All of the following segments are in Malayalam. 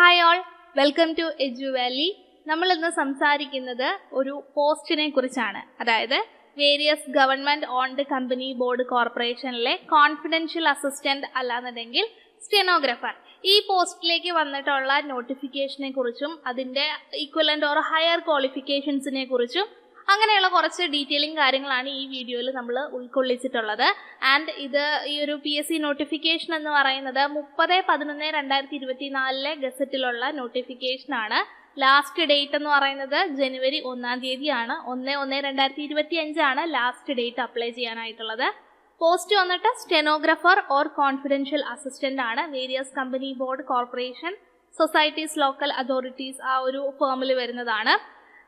Hi all welcome to Edu Valley നമ്മൾ ഇന്ന് സംസാരിക്കുന്നത് ഒരു പോസ്റ്റിനെ കുറിച്ചാണ്. അതായത് various government owned company board കോർപ്പറേഷനിലെ കോൺഫിഡൻഷ്യൽ അസിസ്റ്റന്റ് അല്ലാന്നുണ്ടെങ്കിൽ സ്റ്റെനോഗ്രാഫർ ഈ പോസ്റ്റിലേക്ക് വന്നിട്ടുള്ള നോട്ടിഫിക്കേഷനെ കുറിച്ചും അതിന്റെ ഈക്വലന്റ് ഓർ ഹയർ ക്വാളിഫിക്കേഷൻസിനെ കുറിച്ചും അങ്ങനെയുള്ള കുറച്ച് ഡീറ്റെയിലിംഗ് കാര്യങ്ങളാണ് ഈ വീഡിയോയിൽ നമ്മൾ ഉൾക്കൊള്ളിച്ചിട്ടുള്ളത്. ആൻഡ് ഇത് ഈ ഒരു പി എസ് സി നോട്ടിഫിക്കേഷൻ എന്ന് പറയുന്നത് മുപ്പത് പതിനൊന്ന് രണ്ടായിരത്തി ഇരുപത്തിനാലിലെ ഗസറ്റിലുള്ള നോട്ടിഫിക്കേഷൻ ആണ്. ലാസ്റ്റ് ഡേറ്റ് എന്ന് പറയുന്നത് ജനുവരി ഒന്നാം തീയതിയാണ്. ഒന്ന് ഒന്ന് രണ്ടായിരത്തി ഇരുപത്തി അഞ്ചാണ് ലാസ്റ്റ് ഡേറ്റ് അപ്ലൈ ചെയ്യാനായിട്ടുള്ളത്. പോസ്റ്റ് വന്നിട്ട് സ്റ്റെനോഗ്രഫർ ഓർ കോൺഫിഡൻഷ്യൽ അസിസ്റ്റന്റ് ആണ്. Various company board corporation societies local authorities ആ ഒരു ഫേമിൽ വരുന്നതാണ്.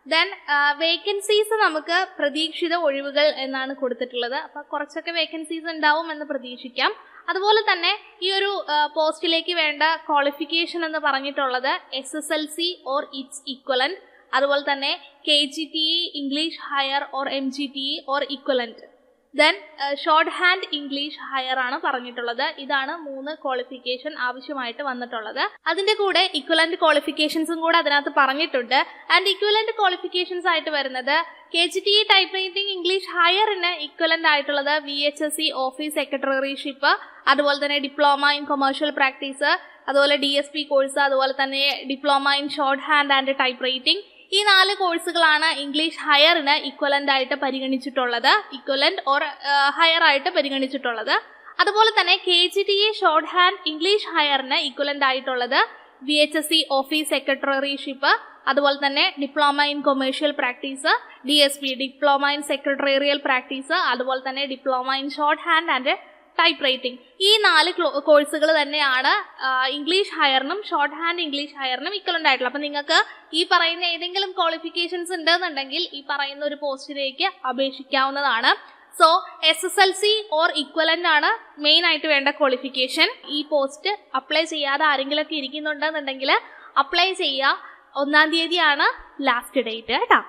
ദെൻ വേക്കൻസീസ് നമുക്ക് പ്രതീക്ഷിത ഒഴിവുകൾ എന്നാണ് കൊടുത്തിട്ടുള്ളത്. അപ്പൊ കുറച്ചൊക്കെ വേക്കൻസീസ് ഉണ്ടാവും എന്ന് പ്രതീക്ഷിക്കാം. അതുപോലെ തന്നെ ഈ ഒരു പോസ്റ്റിലേക്ക് വേണ്ട ക്വാളിഫിക്കേഷൻ എന്ന് പറഞ്ഞിട്ടുള്ളത് S S L C or its equivalent അതുപോലെ തന്നെ K G T E English higher or M G T E or equivalent then shorthand English higher ആണ് പറഞ്ഞിട്ടുള്ളത്. ഇതാണ് മൂന്ന് ക്വാളിഫിക്കേഷൻ ആവശ്യമായിട്ട് വന്നിട്ടുള്ളത്. അതിന്റെ കൂടെ ഇക്വലന്റ് ക്വാളിഫിക്കേഷൻസും കൂടെ അതിനകത്ത് പറഞ്ഞിട്ടുണ്ട്. ആൻഡ് ഇക്വലന്റ് ക്വാളിഫിക്കേഷൻസ് ആയിട്ട് വരുന്നത് K G T typewriting English ഹയറിന് equivalent ആയിട്ടുള്ളത് V H S C office secretaryship അതുപോലെ തന്നെ ഡിപ്ലോമ ഇൻ കൊമേഴ്ഷ്യൽ പ്രാക്ടീസ് അതുപോലെ ഡി എസ് പി കോഴ്സ് അതുപോലെ തന്നെ diploma in shorthand and typewriting ഈ നാല് കോഴ്സുകളാണ് ഇംഗ്ലീഷ് ഹയറിന് ഇക്വലന്റ് ആയിട്ട് പരിഗണിച്ചിട്ടുള്ളത്. ഇക്വലന്റ് ഓർ ഹയർ ആയിട്ട് പരിഗണിച്ചിട്ടുള്ളത്. അതുപോലെ തന്നെ K G T A shorthand English ഹയറിന് equivalent ആയിട്ടുള്ളത് V H S C office secretaryship അതുപോലെ തന്നെ diploma in commercial practice D S P diploma in secretarial practice അതുപോലെ തന്നെ diploma in shorthand and typewriting ഈ നാല് കോഴ്സുകൾ തന്നെയാണ് ഇംഗ്ലീഷ് ഹയറിനും ഷോർട്ട് ഹാൻഡ് ഇംഗ്ലീഷ് ഹയറിനും ഇക്വലന്റ് ആയിട്ടുള്ളത് അപ്പം നിങ്ങൾക്ക് ഈ പറയുന്ന ഏതെങ്കിലും ക്വാളിഫിക്കേഷൻസ് ഉണ്ടെന്നുണ്ടെങ്കിൽ ഈ പറയുന്ന ഒരു പോസ്റ്റിലേക്ക് അപേക്ഷിക്കാവുന്നതാണ്. So S S L C or equivalent ആണ് മെയിൻ ആയിട്ട് വേണ്ട ക്വാളിഫിക്കേഷൻ ഈ പോസ്റ്റ് അപ്ലൈ ചെയ്യാതെ ആരെങ്കിലുമൊക്കെ ഇരിക്കുന്നുണ്ടെന്നുണ്ടെങ്കിൽ അപ്ലൈ ചെയ്യുക. ഒന്നാം തീയതിയാണ് ലാസ്റ്റ് ഡേറ്റ് കേട്ടോ.